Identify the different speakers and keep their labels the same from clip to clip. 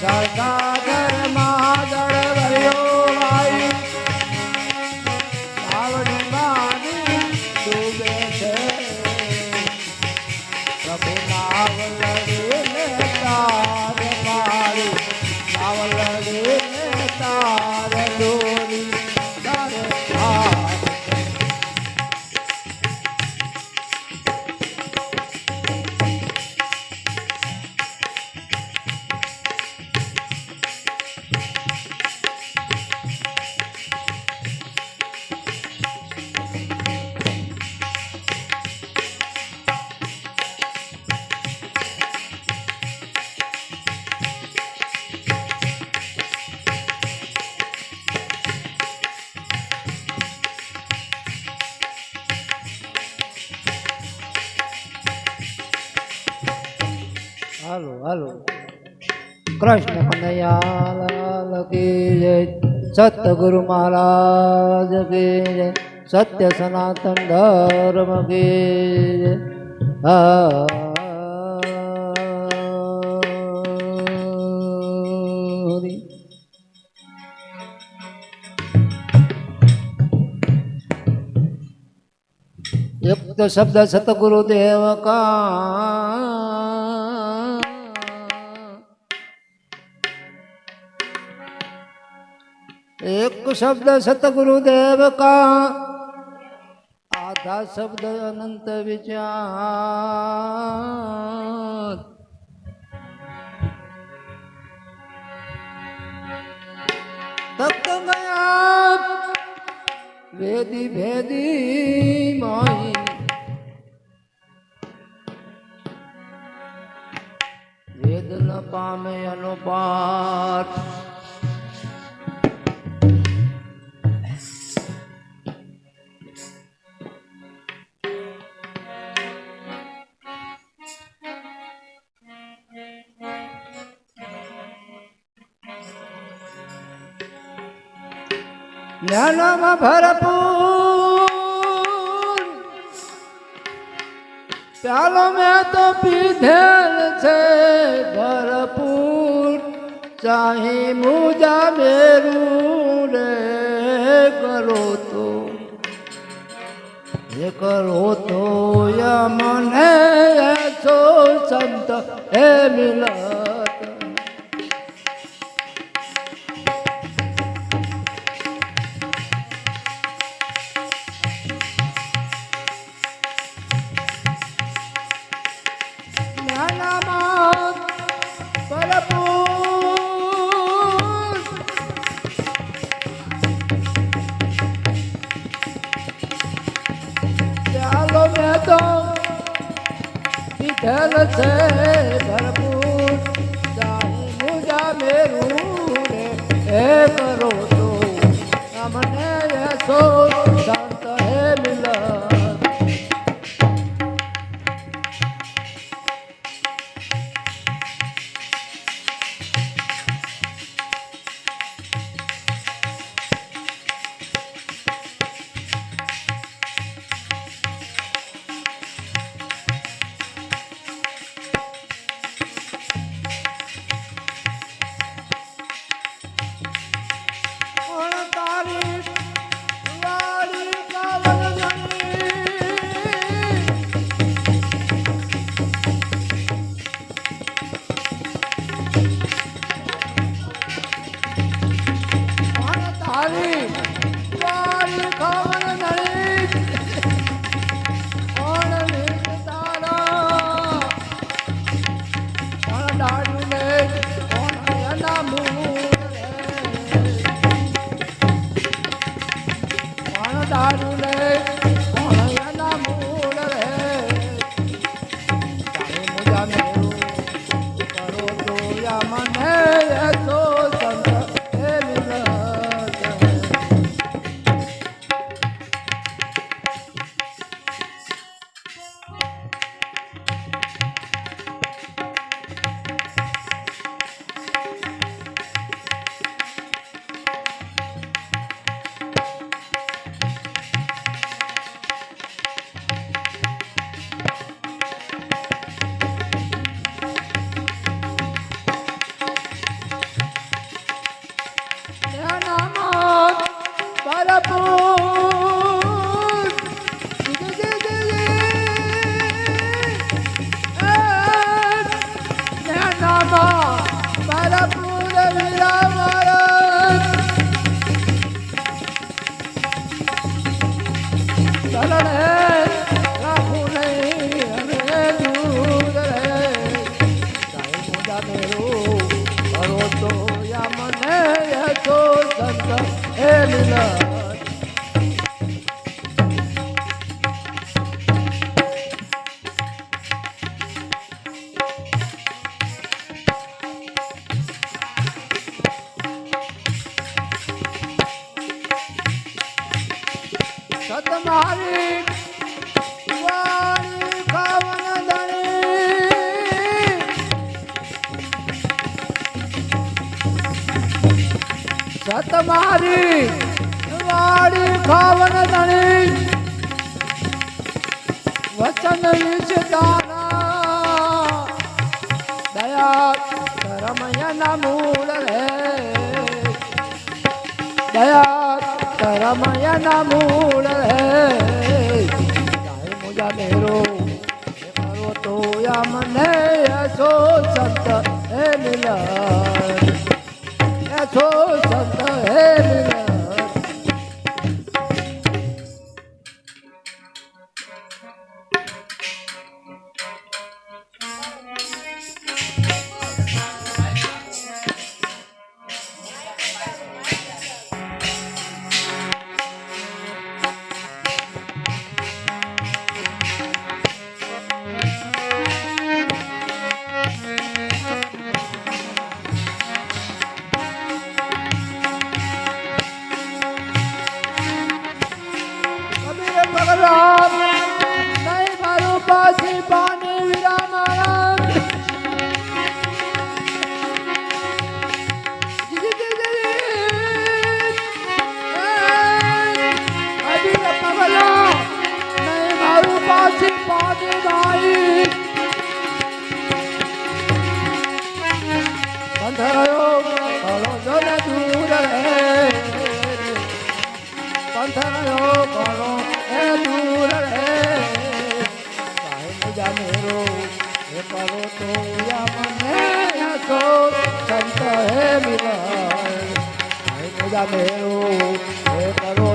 Speaker 1: Sarkada Krishna Kanaiyalal કી જય સતગુરુ મહારાજ કી જય સત્ય સનાતન ધર્મ કી જય હરિ યુક્ત શબ્દ સતગુરુદેવ કા एक शब्द सतगुरुदेव का, आधा शब्द अनंत विचार। तक गया वेदी भेदी माई। वेद न पामे अनुपात। અનુપાત જ્ઞાનમાં ભરપૂર ચાલો મેં તો પીધેલ છે ભરપૂર ચાહી મુજા મેરું રે કરો તો એ કરો તો મને છો સંત હે મિલત જ્ઞાનામાં તો પીધેલ છે ભરપૂર. ચાહી મુજા મેરું રે હે કરો તો. મને યશો રમયાના મૂળ હે. ગાય મોજા મેરો. કરો તો યામને એસો સંત હે મિલન. એસો સંત હે મિલન. મેળો હે કરો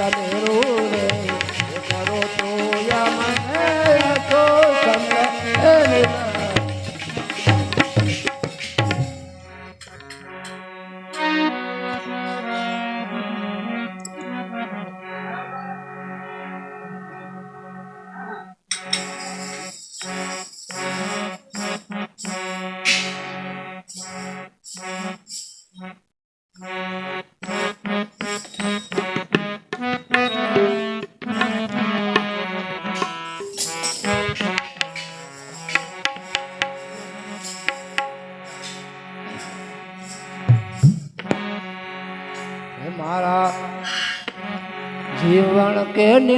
Speaker 1: জানে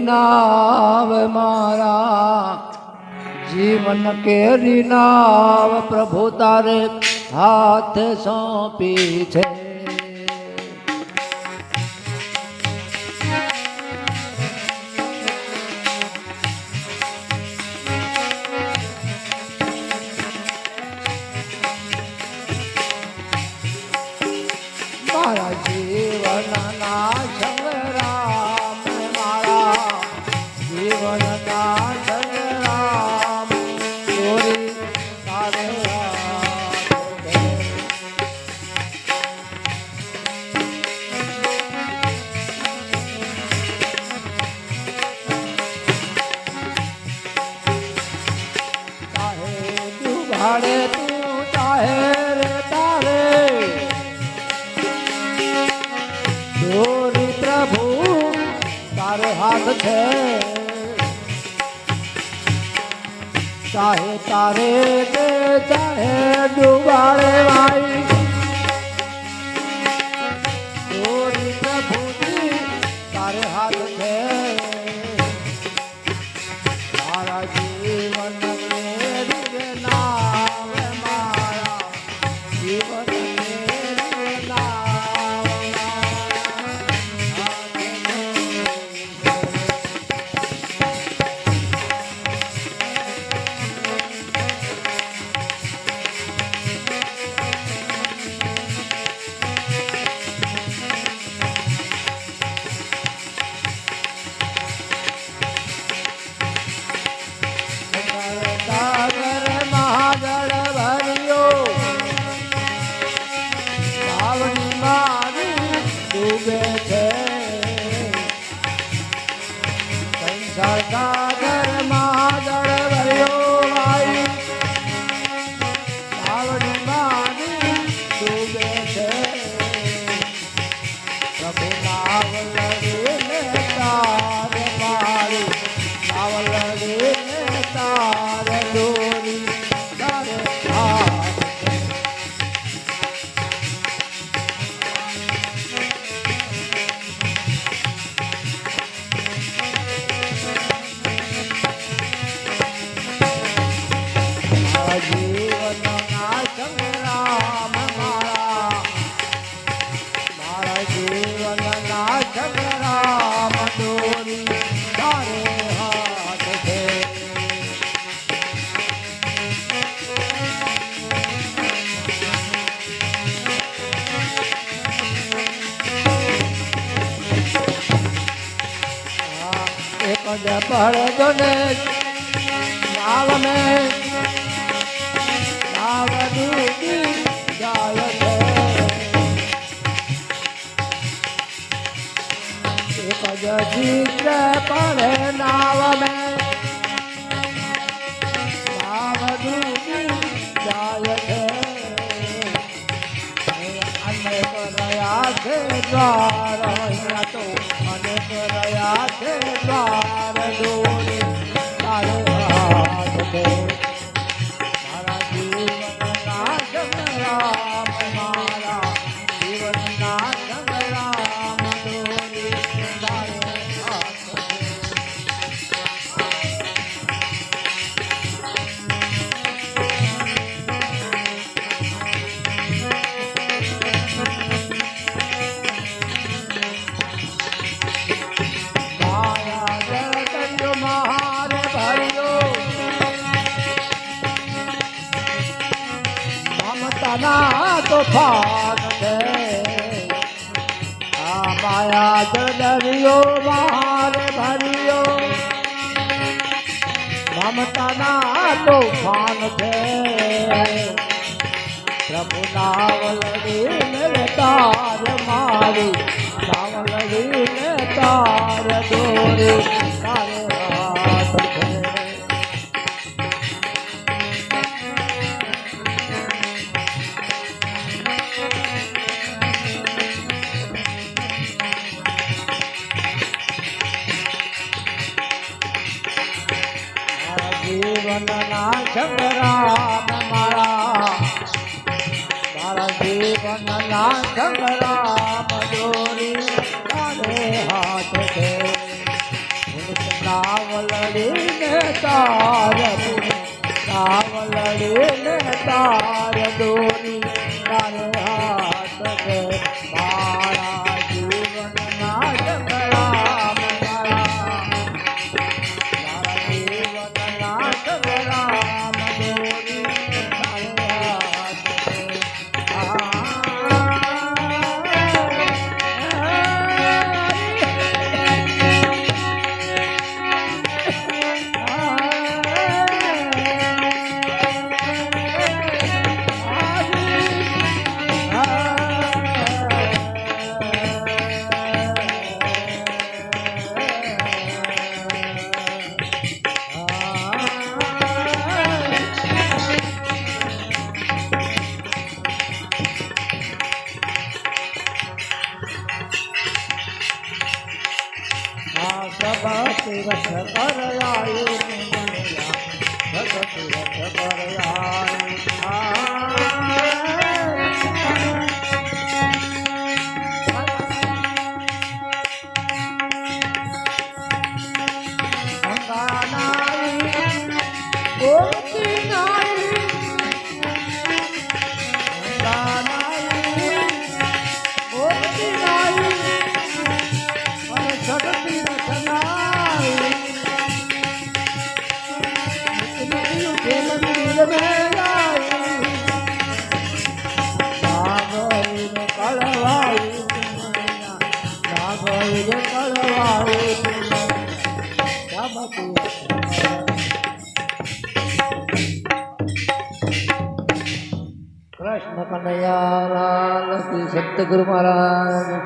Speaker 1: કેરી નાવ મારા. જીવન કેરી નાવ પ્રભુ તારે હાથ સોંપી છે. હાડે તું ચાહે રે તારે. દોરી પ્રભુ, તારો હાથ છે. ચાહે તારે કે ચાહે ડુબાડે ભાઈ पढ़ जोने नाव में नाव दूधी जाल पज जीत पढ़े नाव में नाव दूधी जाल द्वार तो अनेक रया द्वार તારો હાથ ભાગ દે આ માયા દરિયો બહાર ભર્યો. મમતાના તોફાન છે પ્રભુ નાવલડીને તાર મારી નાવલડીને તાર દોરી. ગંગરામ જોરી અને હાથ છે રાવલડીને તાર રાવલડીને તાર દોરી તારે હાથ છે સભા તીરથ કરાયું જગત તીરથ જગતી કૃષ્ણ કનૈયા